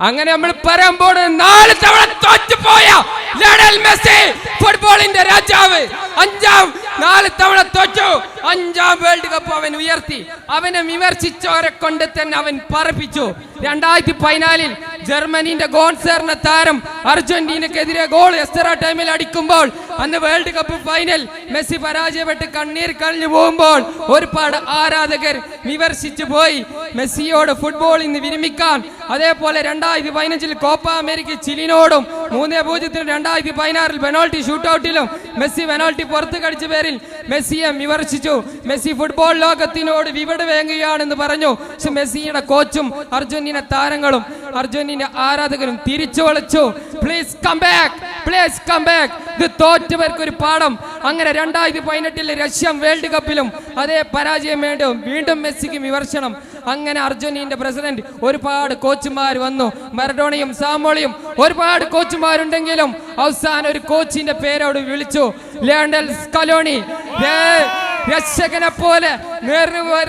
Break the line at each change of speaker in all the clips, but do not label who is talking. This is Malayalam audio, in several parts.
അങ്ങനെ നമ്മൾ പറയാൻ പോണത് നാല് തവണ തോറ്റുപോയ ലയണൽ മെസ്സി ഫുട്ബോളിന്റെ രാജാവ്. അഞ്ചാം നാല് തവണ തോറ്റു. അഞ്ചാം വേൾഡ് കപ്പ് അവൻ ഉയർത്തി. അവനെ വിമർശിച്ചവരെ കൊണ്ട് തന്നെ അവൻ പറപ്പിച്ചു. രണ്ടായിരത്തി പതിനാലിൽ ജർമ്മനിന്റെ ഗോൺസേറിന്റെ താരം അർജന്റീനക്കെതിരെ ഗോൾ എക്സ്ട്രാ ടൈമിൽ അടിക്കുമ്പോൾ അന്ന് വേൾഡ് കപ്പ് ഫൈനൽ മെസ്സി പരാജയപ്പെട്ട് കണ്ണീർ കളഞ്ഞു പോകുമ്പോൾ ഒരുപാട് ആരാധകർ വിമർശിച്ചു പോയി. മെസ്സിയോട് ഫുട്ബോളിൽ നിന്ന് വിരമിക്കാൻ. അതേപോലെ രണ്ടായിരത്തി പതിനഞ്ചിൽ കോപ്പ അമേരിക്ക ചിലിനോടും മൂന്നേ പൂജ്യത്തിന് രണ്ടായിരത്തി പതിനാറിൽ പെനോൾട്ടി ഷൂട്ടൌട്ടിലും മെസ്സി പെനോൾട്ടി പുറത്തു കടിച്ച പേരിൽ മെസ്സിയെ വിമർശിച്ചു. മെസ്സി ഫുട്ബോൾ ലോകത്തിനോട് വിവട് വേങ്ങുകയാണെന്ന് പറഞ്ഞു. മെസ്സിയുടെ കോച്ചും അർജന്റീന താരങ്ങളും അർജുനിന്റെ ആരാധകരും തിരിച്ചു വിളിച്ചു please come back please come back ഇത് തോറ്റവർക്ക് ഒരു പാഠം. അങ്ങനെ രണ്ടായിരത്തി പതിനെട്ടിലെ റഷ്യൻ വേൾഡ് കപ്പിലും അതേ പരാജയം വേണ്ടും. വീണ്ടും മെസ്സിക്ക് വിമർശനം. അങ്ങനെ അർജന്റീനയുടെ പ്രസിഡന്റ് ഒരുപാട് കോച്ചുമാർ വന്നു. മെറഡോണയും സാമോളിയും ഒരുപാട് കോച്ചുമാരുണ്ടെങ്കിലും അവസാനം ഒരു കോച്ചിന്റെ പേരോട് വിളിച്ചു. ലേണ്ടൽ സ്കലോണി രക്ഷകനെ പോലെ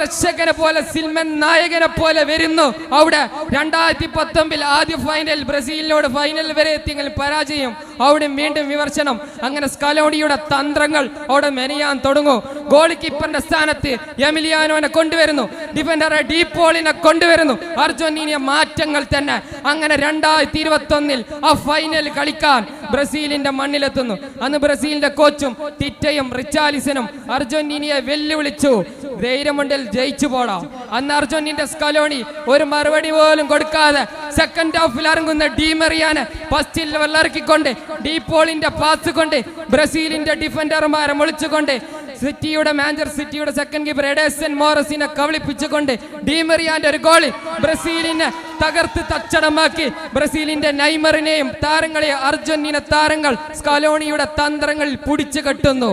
രക്ഷകനെ പോലെ സിൽമൻ നായകനെ പോലെ വരുന്നു. അവിടെ രണ്ടായിരത്തി പത്തൊമ്പതിൽ ആദ്യ ഫൈനൽ ബ്രസീലിനോട് ഫൈനൽ വരെ എത്തിയെങ്കിൽ പരാജയം. അവിടെ വീണ്ടും വിമർശനം. അങ്ങനെ സ്കലോണിയുടെ തന്ത്രങ്ങൾ അവിടെ മെനയാൻ തുടങ്ങും. ഗോൾ കീപ്പറിന്റെ സ്ഥാനത്ത് എമിലിയാനോനെ കൊണ്ടുവരുന്നു. ഡിഫൻഡറെ ഡീപ്പോളിനെ കൊണ്ടുവരുന്നു. അർജന്റീനിയ മാറ്റങ്ങൾ തന്നെ. അങ്ങനെ രണ്ടായിരത്തി ഇരുപത്തി ഒന്നിൽ ആ ഫൈനൽ കളിക്കാൻ ബ്രസീലിന്റെ മണ്ണിലെത്തുന്നു. അന്ന് ബ്രസീലിന്റെ കോച്ചും തിറ്റയും റിച്ചാലിസനും അർജന്റീനയെ വെല്ലുവിളിച്ചു. ധൈര്യമുണ്ടിൽ ജയിച്ചു പോടാം. അന്ന് അർജന്റീന്റെ സ്കലോണി ഒരു മറുപടി പോലും കൊടുക്കാതെ സെക്കൻഡ് ഹാഫിൽ ഇറങ്ങുന്ന ഡീമെറിയാനെ ഫസ്റ്റിൽ വെള്ളറക്കിക്കൊണ്ട് ഡീപോളിന്റെ പാസ് കൊണ്ട് ബ്രസീലിന്റെ ഡിഫൻഡർമാരെ മുളിച്ചുകൊണ്ട് സിറ്റിയുടെ മാഞ്ചർ സിറ്റിയുടെ സെക്കൻഡ് കീപ്പർ എഡേസൻ മോറസിനെ കവളിപ്പിച്ചുകൊണ്ട് ഡീമറിയാന്റെ ഒരു ഗോളി ബ്രസീലിനെ തകർത്ത് തച്ചടമാക്കി. ബ്രസീലിന്റെ നൈമറിനെയും താരങ്ങളെ അർജന്റീന താരങ്ങൾ സ്കലോണിയുടെ തന്ത്രങ്ങളിൽ പിടിച്ചു കെട്ടുന്നു.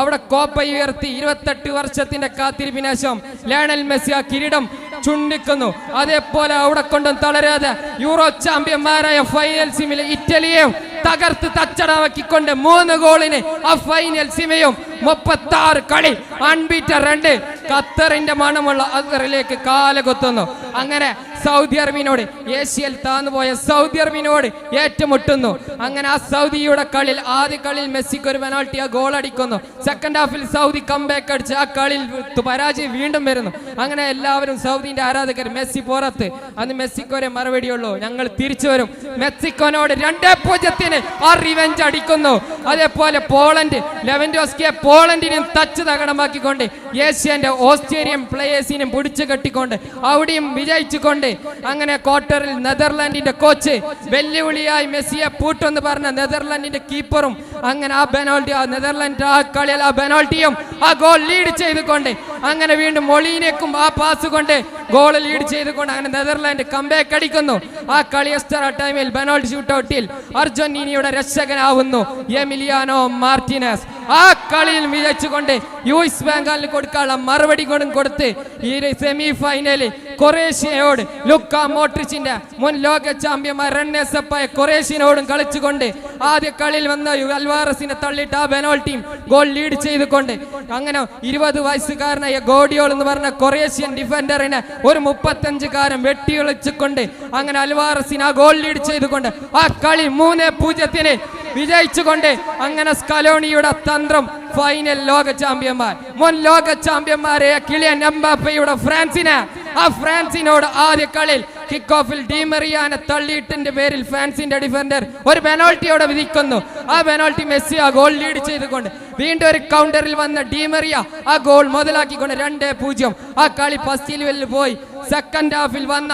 അവിടെ കോപ്പ ഉയർത്തി ഇരുപത്തെട്ട് വർഷത്തിന്റെ കാത്തിരിപ്പിനേശം ലയണൽ മെസ്സി ആ കിരീടം ചുണ്ടിക്കുന്നു. അതേപോലെ അവിടെ കൊണ്ടും തളരാതെ യൂറോ ചാമ്പ്യന്മാരായ ഫൈനൽ സിമിൽ ഇറ്റലിയെയും തകർത്ത് തച്ചടമാക്കിക്കൊണ്ട് മൂന്ന് ഗോളിന് ആ ഫൈനൽ സിമയും മുപ്പത്തി ആറ് കളി. അൺബീറ്റ രണ്ട്. ഖത്തറിന്റെ മണമുള്ള അതിലേക്ക് കാലുകുത്തുന്നു അങ്ങനെ സൗദി അറബിനോട് ഏഷ്യയിൽ താന്നുപോയ സൗദി അറബിനോട് ഏറ്റുമുട്ടുന്നു. അങ്ങനെ ആ സൗദിയുടെ കളിയിൽ ആദ്യ കളിയിൽ മെസ്സിക്ക് ഒരു പെനാൾട്ടി ആ ഗോൾ അടിക്കുന്നു. സെക്കൻഡ് ഹാഫിൽ സൗദി കംബാക്ക് അടിച്ച് ആ കളിയിൽ പരാജയം വീണ്ടും വരുന്നു. അങ്ങനെ എല്ലാവരും സൗദിന്റെ ആരാധകർ മെസ്സി പുറത്ത്. അന്ന് മെസ്സിക്കോരെ മറുപടി മറുപടിയുള്ളൂ ഞങ്ങൾ തിരിച്ചു വരും. മെക്സിക്കോനോട് രണ്ടേ പൂജ്യത്തിന് ആ റിവെഞ്ച് അടിക്കുന്നു. അതേപോലെ പോളണ്ട് ലെവൻഡോസ്കിയെ പോളണ്ടിനെ തച്ച് തകടമാക്കിക്കൊണ്ട് ഏഷ്യന്റെ ഓസ്ട്രേലിയൻ പ്ലേയേഴ്സിനും പിടിച്ചു കെട്ടിക്കൊണ്ട് അവിടെയും വിജയിച്ചുകൊണ്ട് അങ്ങനെ ക്വാർട്ടറിൽ നെതർലാൻഡിന്റെ കോച്ച് വെല്ലുവിളിയായി മെസ്സിയെ പൂട്ടെന്ന് പറഞ്ഞ നെതർലാൻഡിന്റെ കീപ്പറും അങ്ങനെ ആ ബെനോൾട്ടി ആ നെതർലാൻഡ് ആ കളിയിൽ ആ ബെനോൾട്ടിയും ആ ഗോൾ ലീഡ് ചെയ്തുകൊണ്ട് അങ്ങനെ വീണ്ടും മൊളീനേക്കും ആ പാസ് കൊണ്ട് ഗോൾ ലീഡ് ചെയ്തുകൊണ്ട് അങ്ങനെ നെതർലാൻഡ് കംബാക്ക് അടിക്കുന്നു. ആ കളി എക്സ്ട്രാ ടൈമിൽ പെനാൾട്ടി ഷൂട്ടൗട്ടിൽ അർജന്റീനയുടെ രക്ഷകനാവുന്നു എമിലിയാനോ മാർട്ടിനസ്. ആ കളിയിൽ വിജയിച്ചുകൊണ്ട് എസ് ബംഗാളിന് കൊടുക്കാനുള്ള മറുപടി കൊണ്ടും കൊടുത്ത് ഈ സെമി ഫൈനലിൽ കൊറേഷ്യയോട് ലുക്ക മോട്രിച്ചിന്റെ മുൻ ലോക ചാമ്പ്യന്മാർ റണ്ണേസപ്പായ കൊറേഷ്യനോടും കളിച്ചുകൊണ്ട് ആദ്യ കളിയിൽ വന്ന അൽവാറസിനെ തള്ളിയിട്ട് ആ ബെനോൾട്ടിയും ഗോൾ ലീഡ് ചെയ്തുകൊണ്ട് അങ്ങനെ ഇരുപത് വയസ്സുകാരനായ ഗോഡിയോൾ എന്ന് പറഞ്ഞ കൊറേഷ്യൻ ഡിഫൻഡറിനെ ഒരു മുപ്പത്തഞ്ചുകാരൻ വെട്ടിയൊളിച്ചുകൊണ്ട് അങ്ങനെ അൽവാറസിന് ആ ഗോൾ ലീഡ് ചെയ്തുകൊണ്ട് ആ കളി മൂന്ന് പൂജ്യത്തിന് വിജയിച്ചുകൊണ്ട് അങ്ങനെ സ്കലോണിയുടെ തന്ത്രം ഫൈനൽ ലോക ചാമ്പ്യന്മാർ. മുൻ ലോക ചാമ്പ്യന്മാരെ കിളിയൻ എംബാപ്പയുടെ ഫ്രാൻസിന്. ആ ഫ്രാൻസിനോട് ആദ്യ കളിയിൽ കിക്ക് ഓഫിൽ ഡീമറിയാനെ തള്ളിയിട്ടിന്റെ പേരിൽ ഫ്രാൻസിന്റെ ഡിഫൻഡർ ഒരു പെനോൾട്ടിയോടെ വിധിക്കുന്നു. ആ പെനോൾട്ടി മെസ്സി ആ ഗോൾ ലീഡ് ചെയ്തുകൊണ്ട് വീണ്ടും ഒരു കൗണ്ടറിൽ വന്ന ഡീമറിയ ആ ഗോൾ മുതലാക്കിക്കൊണ്ട് രണ്ടേ പൂജ്യം. ആ കളി ഫസ്റ്റ് പോയി. സെക്കൻഡ് ഹാഫിൽ വന്ന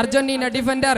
അർജന്റീന ഡിഫൻഡർ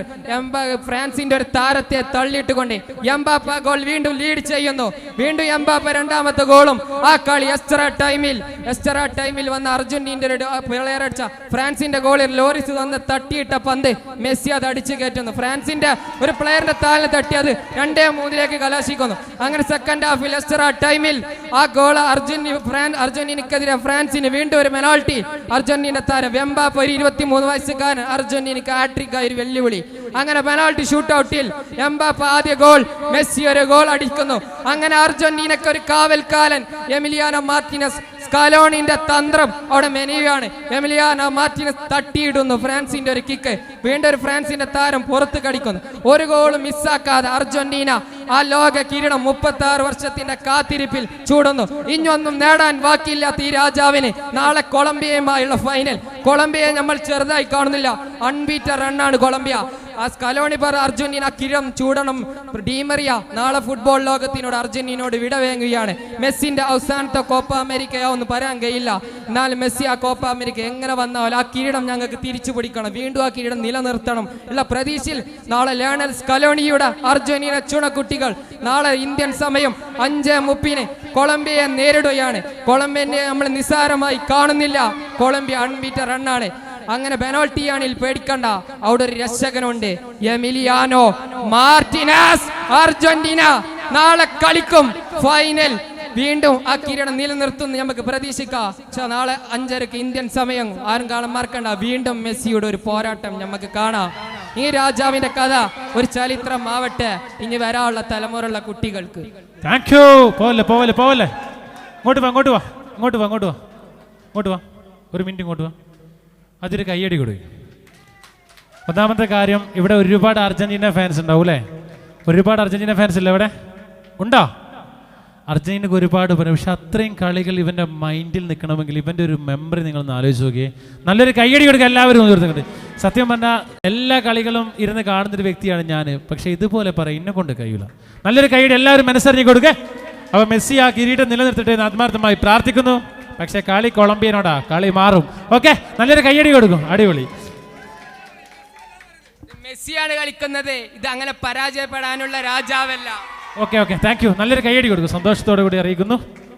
ഫ്രാൻസിന്റെ ഒരു താരത്തെ തള്ളിയിട്ടുകൊണ്ട് എംബാപ്പ ഗോൾ വീണ്ടും ലീഡ് ചെയ്യുന്നു. വീണ്ടും എംബാപ്പ രണ്ടാമത്തെ ഗോളും. ആ കളി എക്സ്ട്രാ ടൈമിൽ എക്സ്ട്രാ ടൈമിൽ വന്ന അർജന്റീനയുടെ പ്ലെയർ അടിച്ച ഫ്രാൻസിന്റെ ഗോളിൽ ലോറിസ് വന്ന് തട്ടിയിട്ട പന്ത് മെസ്സി അത് അടിച്ചു കയറ്റുന്നു. ഫ്രാൻസിന്റെ ഒരു പ്ലെയറിന്റെ താലിന് തട്ടി അത് രണ്ടേ മൂന്നിലേക്ക് കലാശിക്കുന്നു. അങ്ങനെ സെക്കൻഡ് ഹാഫിൽ എക്സ്ട്രാ ടൈമിൽ ആ ഗോൾ അർജന്റീന ഫ്രാൻ അർജന്റീനക്കെതിരെ ഫ്രാൻസിന് വീണ്ടും ഒരു പെനാൾട്ടി അർജന്റീന താരം വെമ്പാപ്പ് ഒരു ഇരുപത്തി മൂന്ന് വയസ്സുകാരൻ അർജന്റീനക്ക് ആട്രിക് ഒരു വെല്ലുവിളി. അങ്ങനെ പെനാൾട്ടി ഷൂട്ട് ഔട്ടിൽ എംബാപ്പ ആദ്യ ഗോൾ മെസ്സി ഒരു ഗോൾ അടിക്കുന്നു. അങ്ങനെ അർജന്റീനക്ക് ഒരു കാവൽക്കാലൻ എമിലിയാനോ മാർട്ടിനസ്. കലോണിന്റെ തന്ത്രം അവിടെ മെനയുകയാണ്. Emiliano Martinez തട്ടിയിടുന്നു. ഫ്രാൻസിന്റെ ഒരു കിക്ക് വീണ്ടും ഒരു ഫ്രാൻസിന്റെ താരം പുറത്ത് കടിക്കുന്നു. ഒരു ഗോൾ മിസ്സാക്കാതെ അർജന്റീന ആ ലോക കിരീടം മുപ്പത്തി ആറ് വർഷത്തിന്റെ കാത്തിരിപ്പിൽ ചൂടുന്നു. ഇനിയൊന്നും നേടാൻ ബാക്കിയില്ലാത്ത ഈ രാജാവിന് നാളെ കൊളംബിയയുമായുള്ള ഫൈനൽ കൊളംബിയയെ നമ്മൾ ചെറുതായി കാണുന്നില്ല. അൺബീറ്റർ റണ്ണാണ് കൊളംബിയ. ആ സ്കലോണി പറ അർജന്റീന കിരം ചൂടണം ഡീമറിയ നാളെ ഫുട്ബോൾ ലോകത്തിനോട് അർജന്റീനയോട് വിടവേങ്ങുകയാണ്. മെസ്സിന്റെ അവസാനത്തെ കോപ്പ അമേരിക്കയാവെന്ന് പറയാൻ കഴിയില്ല. എന്നാൽ മെസ്സി ആ കോപ്പ അമേരിക്ക എങ്ങനെ വന്നാലും ആ കിരീടം ഞങ്ങൾക്ക് തിരിച്ചു പിടിക്കണം. വീണ്ടും ആ കിരീടം നിലനിർത്തണം. ഉള്ള പ്രതീക്ഷയിൽ നാളെ ലേണൽ സ്കലോണിയുടെ അർജന്റീന ചുണക്കുട്ടികൾ നാളെ ഇന്ത്യൻ സമയം അഞ്ച് മുപ്പിന് കൊളംബിയയെ നേരിടുകയാണ്. കൊളംബിയനെ നമ്മൾ നിസ്സാരമായി കാണുന്നില്ല. കൊളംബിയ അൺമീറ്റർ റണ്ണാണ് അങ്ങനെ പെനോൾട്ടിയാണിൽ പേടിക്കണ്ട. അവിടെ ഒരു രക്ഷകനുണ്ട്. Emiliano മാർട്ടിനാസ് Argentina. നാളെ കളിക്കും. ഫൈനൽ. വീണ്ടും ആ കിരീടം നിലനിർത്തുന്നു നമുക്ക് പ്രതീക്ഷിക്കാം. നാളെ അഞ്ചരക്ക് ഇന്ത്യൻ സമയം. ആരും കാണാൻ മറക്കണ്ട. വീണ്ടും മെസ്സിയുടെ ഒരു പോരാട്ടം നമുക്ക് കാണാം. ഈ രാജാവിന്റെ കഥ ഒരു ചരിത്രം ആവട്ടെ. ഇനി വരാനുള്ള തലമുറയുള്ള കുട്ടികൾക്ക്.
താങ്ക് യു പോവല്ലേ പോവല്ലേ പോവല്ലേ. ഇങ്ങോട്ട് വാ ഇങ്ങോട്ട് വാ. ഇങ്ങോട്ട് വാ ഇങ്ങോട്ട് വാ. ഇങ്ങോട്ട് വാ. ഒരു മിനിറ്റ് ഇങ്ങോട്ട് വാ. അതൊരു കയ്യടി കൊടുക്കും ഒന്നാമത്തെ കാര്യം ഇവിടെ ഒരുപാട് അർജന്റീന ഫാൻസ് ഉണ്ടാവും അല്ലേ? ഒരുപാട് അർജന്റീന ഫാൻസ് ഇല്ല ഇവിടെ ഉണ്ടോ? അർജന്റീനക്ക് ഒരുപാട് പറയും പക്ഷെ അത്രയും കളികൾ ഇവന്റെ മൈൻഡിൽ നിൽക്കണമെങ്കിൽ ഇവന്റെ ഒരു മെമ്മറി നിങ്ങളൊന്ന് ആലോചിച്ച് നോക്കിയേ. നല്ലൊരു കയ്യടി കൊടുക്കുക എല്ലാവരും തീർത്തുകൊണ്ട് സത്യം പറഞ്ഞാൽ എല്ലാ കളികളും ഇരുന്ന് കാണുന്നൊരു വ്യക്തിയാണ് ഞാൻ പക്ഷെ ഇതുപോലെ പറയും എന്നെ കൊണ്ട് കഴിയില്ല നല്ലൊരു കയ്യടി എല്ലാവരും മനസ്സറിഞ്ഞ് കൊടുക്കേ. അപ്പോൾ മെസ്സി ആ കിരീടം നിലനിർത്തട്ടെ എന്ന് ആത്മാർത്ഥമായി പ്രാർത്ഥിക്കുന്നു. പക്ഷേ കളി കൊളംബിയനോടാ കളി മാറും. ഓക്കെ നല്ലൊരു കയ്യടി കൊടുക്കും. അടിപൊളി.
മെസ്സിയാണ് കളിക്കുന്നത്. ഇത് അങ്ങനെ പരാജയപ്പെടാനുള്ള രാജാവല്ല.
Okay okay. Thank you. നല്ലൊരു കയ്യടി കൊടുക്കും. സന്തോഷത്തോടു കൂടി അറിയിക്കുന്നു.